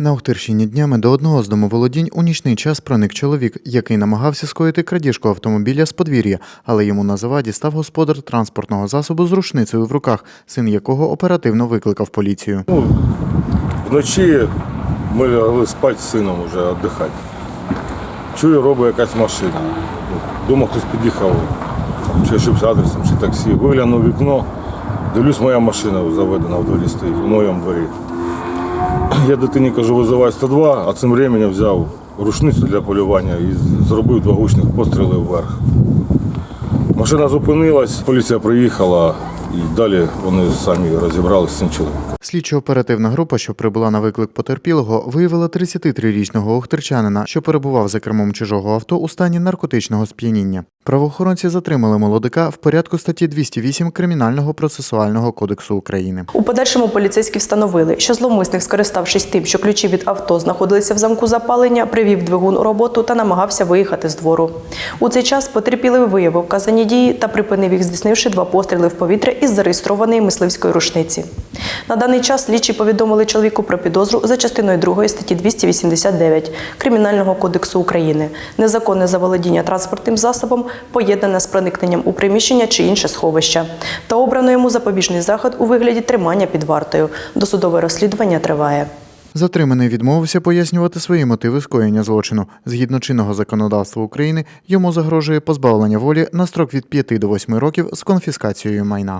На Охтирщині днями до одного з домоволодінь у нічний час проник чоловік, який намагався скоїти крадіжку автомобіля з подвір'я, але йому на заваді став господар транспортного засобу з рушницею в руках, син якого оперативно викликав поліцію. Ну, вночі ми лягли спати з сином вже віддихати. Чую, робить якась машина. Дома хтось під'їхав, чи ошибся адресом, чи таксі. Виглянув вікно, дивлюсь, моя машина заведена в дворі стоїть, в моєму дворі. Я дитині кажу, визивай 102, а цим временем взяв рушницю для полювання і зробив два гучних постріли вверх. Машина зупинилась, поліція приїхала і далі вони самі розібралися з цим чоловіком. Слідчо-оперативна група, що прибула на виклик потерпілого, виявила 33-річного охтирчанина, що перебував за кермом чужого авто у стані наркотичного сп'яніння. Правоохоронці затримали молодика в порядку статті 208 Кримінального процесуального кодексу України. У подальшому поліцейські встановили, що зловмисник, скориставшись тим, що ключі від авто знаходилися в замку запалення, привів двигун у роботу та намагався виїхати з двору. У цей час потерпілий виявив вказані дії та припинив їх, здійснивши два постріли в повітря із зареєстрованої мисливської рушниці. На даний час слідчі повідомили чоловіку про підозру за частиною 2 статті 289 Кримінального кодексу України незаконне заволодіння транспортним засобом, поєднане з проникненням у приміщення чи інше сховище, та обрано йому запобіжний заход у вигляді тримання під вартою. Досудове розслідування триває. Затриманий відмовився пояснювати свої мотиви скоєння злочину. Згідно чинного законодавства України, йому загрожує позбавлення волі на строк від 5 до 8 років з конфіскацією майна.